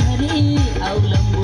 ధరి అవులంబు